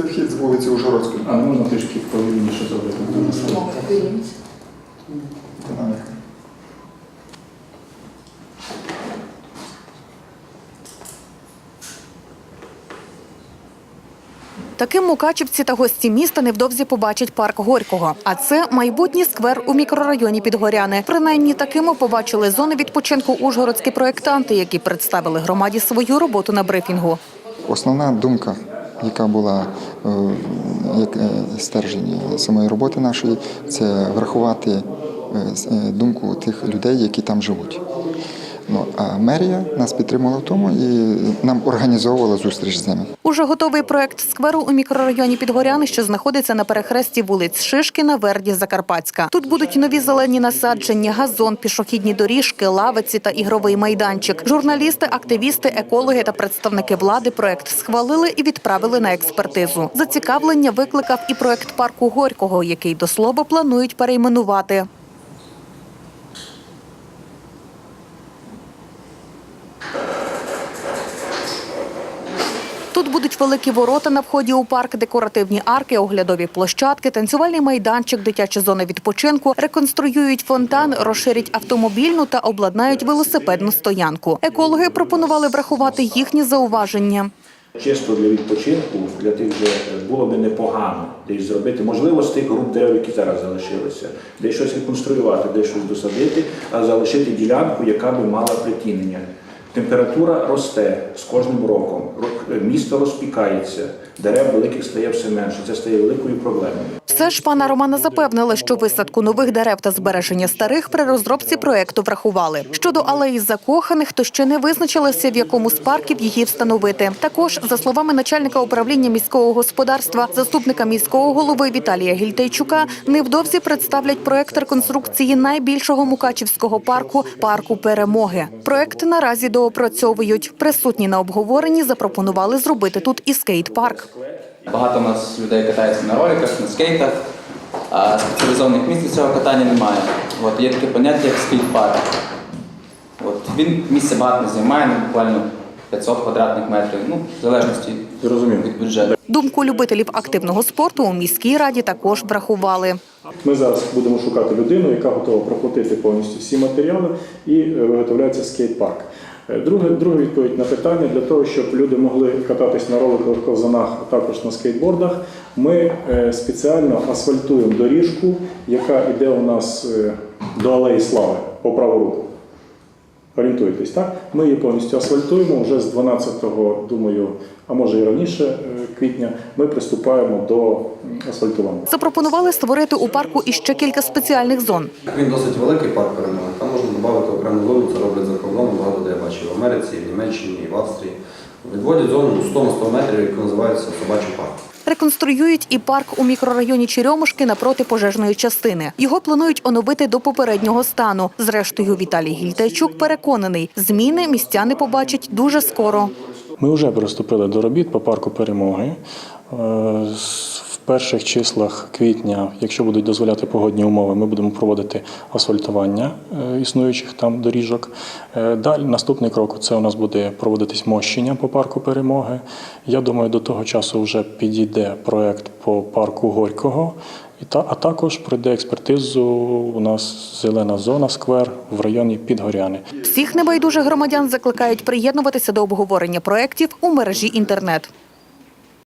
Це вхід з вулиці Ужгородської. А не можна трішки повільніше зробити. Таким мукачівці та гості міста невдовзі побачать парк Горького. А це майбутній сквер у мікрорайоні Підгоряни. Принаймні такими побачили зони відпочинку ужгородські проєктанти, які представили громаді свою роботу на брифінгу. Основна думка, яка була е, як е, стержень самої роботи нашої, це врахувати е, думку тих людей, які там живуть. Ну, а мерія нас підтримала в тому і нам організовувала зустріч з ними. Уже готовий проект скверу у мікрорайоні Підгоряни, що знаходиться на перехресті вулиць Шишкіна, Верді, Закарпатська. Тут будуть нові зелені насадження, газон, пішохідні доріжки, лавиці та ігровий майданчик. Журналісти, активісти, екологи та представники влади проект схвалили і відправили на експертизу. Зацікавлення викликав і проект парку Горького, який до слова планують перейменувати. Тут будуть великі ворота на вході у парк, декоративні арки, оглядові площадки, танцювальний майданчик, дитячі зони відпочинку, реконструюють фонтан, розширять автомобільну та обладнають велосипедну стоянку. Екологи пропонували врахувати їхні зауваження. Чисто для відпочинку, для тих же було би непогано десь зробити. Можливо, з тих груп дерев, які зараз залишилися, десь щось реконструювати, десь щось досадити, а залишити ділянку, яка би мала притінення. Температура росте з кожним роком. Ро- Місто розпікається, дерев великих стає все менше. Це стає великою проблемою. Все ж пана Романа запевнили, що висадку нових дерев та збереження старих при розробці проекту врахували. Щодо алеї закоханих, то ще не визначилися, в якому з парків її встановити. Також, за словами начальника управління міського господарства, заступника міського голови Віталія Гільтейчука, невдовзі представлять проект реконструкції найбільшого мукачівського парку парку перемоги. Проект наразі доопрацьовують. Присутні на обговоренні запропонували зробити тут і скейт-парк. Багато у нас людей катаються на роликах, на скейтах, а спеціалізованих місць для цього катання немає. От, є таке поняття, як скейт-парк. От, він місця багато не займає, ну, буквально 500 квадратних метрів, ну, в залежності від бюджету. Думку любителів активного спорту у міській раді також врахували. Ми зараз будемо шукати людину, яка готова проплатити повністю всі матеріали і е, виготовляється скейт-парк. Е, Друге, друга відповідь на питання для того, щоб люди могли кататись на роликових ковзанах, а також на скейтбордах. Ми е, спеціально асфальтуємо доріжку, яка йде у нас е, до алеї слави по праву руку. Орієнтуєтесь, так? Ми її повністю асфальтуємо вже з 12-го, думаю, а може і раніше квітня, ми приступаємо до асфальтування. Запропонували створити у парку іще кілька спеціальних зон. Він досить великий парк перемоги. Америці, в Німеччині, в Австрії. Відводять зону 100 на 100 метрів, яка називається собачий парк. Реконструюють і парк у мікрорайоні Черемушки напроти пожежної частини. Його планують оновити до попереднього стану. Зрештою, Віталій Гільтайчук переконаний, зміни містяни побачать дуже скоро. Ми вже приступили до робіт по парку перемоги. Перших числах квітня, якщо будуть дозволяти погодні умови, ми будемо проводити асфальтування е, існуючих там доріжок. Е, Далі наступний крок це у нас буде проводитись мощення по парку перемоги. Я думаю, до того часу вже підійде проект по парку Горького. І та, а також пройде експертизу у нас зелена зона сквер в районі Підгоряни. Всіх небайдужих громадян закликають приєднуватися до обговорення проєктів у мережі інтернет.